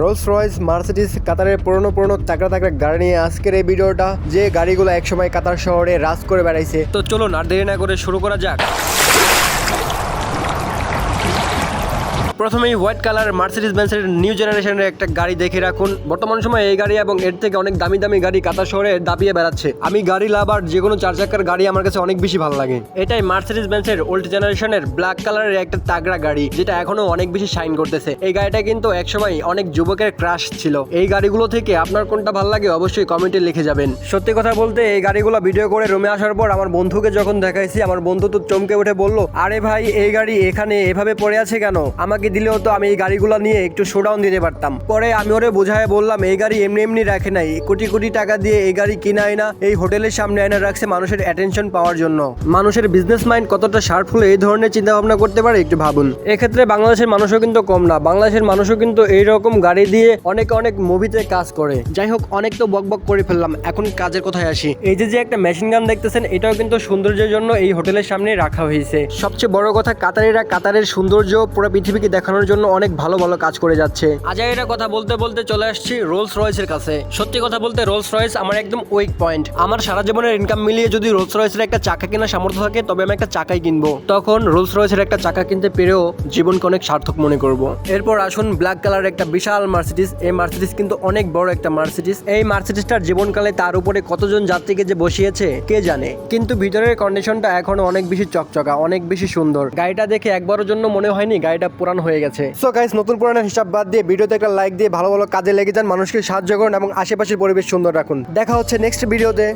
Rolls Royce Mercedes কাতারের পুরনো পুরনো তাকড়া তাকড়া গাড়ি নিয়ে আজকের এই ভিডিওটা, যে গাড়িগুলো একসময় কাতার শহরে রাজ করে বেড়াইছে। তো চলুন আর দেরি না করে শুরু করা যাক। প্রথমেই হোয়াইট কালার মার্সিডিস বেন্সের নিউ জেনারেশনের একটা গাড়ি দেখে রাখুন। বর্তমান সময়ে এই গাড়ি এবং এর থেকে অনেক দামি দামি গাড়ি কাতার শহরে দাপিয়ে বেড়াচ্ছে। আমি গাড়ি লাভার, যে কোনো চার চাকার গাড়ি আমার কাছে অনেক বেশি ভালো লাগে। এটাই মার্সিডিস বেন্সের ওল্ড জেনারেশনের ব্ল্যাক কালারের একটা তাগড়া গাড়ি, যেটা এখনও অনেক বেশি শাইন করতেছে। এই গাড়িটা কিন্তু একসময় অনেক যুবকের ক্রাশ ছিল। এই গাড়িগুলো থেকে আপনার কোনটা ভালো লাগে অবশ্যই কমেন্টে লিখে যাবেন। সত্যি কথা বলতে, এই গাড়িগুলো ভিডিও করে রুমে আসার পর আমার বন্ধুকে যখন দেখাইছি, আমার বন্ধু তো চমকে উঠে বলল, আরে ভাই, এই গাড়ি এখানে এভাবে পড়ে আছে কেন? আমাকে দিলেও তো আমি এই গাড়িগুলো নিয়ে একটু শোডাউন দিতে পারতাম। পরে আমি ওরে বোঝায় বললাম, এই গাড়ি এমনি এমনি রাখে নাই। কোটি কোটি টাকা দিয়ে এই গাড়ি কিনা আয়না এই হোটেলের সামনে আয়না রাখছে মানুষের অ্যাটেনশন পাওয়ার জন্য। মানুষের বিজনেস মাইন্ড কতটা শার্প হলে এই ধরনের চিন্তা ভাবনা করতে পারে একটু ভাবুন। এক্ষেত্রে বাংলাদেশের মানুষও কিন্তু কম না। বাংলাদেশের মানুষও কিন্তু এইরকম গাড়ি দিয়ে অনেক অনেক মুভিতে কাজ করে। যাই হোক, অনেক তো বক বক করে ফেললাম। এখন কাজের কথায় আসি। এই যে যে একটা মেশিন গান দেখতেছেন, এটাও কিন্তু সৌন্দর্যের জন্য এই হোটেলের সামনে রাখা হয়েছে। সবচেয়ে বড় কথা, কাতারিরা কাতারের সৌন্দর্য পুরো পৃথিবীকে দেখানোর জন্য অনেক ভালো ভালো কাজ করে যাচ্ছে। আজাইরা কথা বলতে বলতে চলে আসছি রোলস রয়েসের কাছে। সত্যি কথা বলতে রোলস রয়েস আমার একদম উইক পয়েন্ট আমার সারা জীবনের ইনকাম মিলিয়ে যদি রোলস রয়েসের একটা চাকা কেনার সামর্থ্য থাকে, তবে আমি একটা চাকাই কিনবো। তখন রোলস রয়েসের একটা চাকা কিনতে পেরেও জীবনকে অনেক সার্থক মনে করব। এরপর আসুন ব্ল্যাক কালার একটা বিশাল মার্সিডিস এই মার্সিডিস কিন্তু অনেক বড় একটা মার্সিডিস এই মার্সিডিসটার জীবনকালে তার উপরে কতজন যাত্রীকে যে বসিয়েছে, কে জানে? কিন্তু ভিতরের কন্ডিশনটা এখনও অনেক বেশি চকচকা, অনেক বেশি সুন্দর। গাড়িটা দেখে একবারের জন্য মনে হয়নি, গাড়িটা পুরান হয়ে গেছে। সো গাইস নতুন পুরানোর হিসাব বাদ দিয়ে ভিডিওতে একটা লাইক দিয়ে ভালো ভালো কাজে লেগে যান, মানুষকে সাহায্য করুন এবং আশেপাশের পরিবেশ সুন্দর রাখুন। দেখা হচ্ছে নেক্সট ভিডিওতে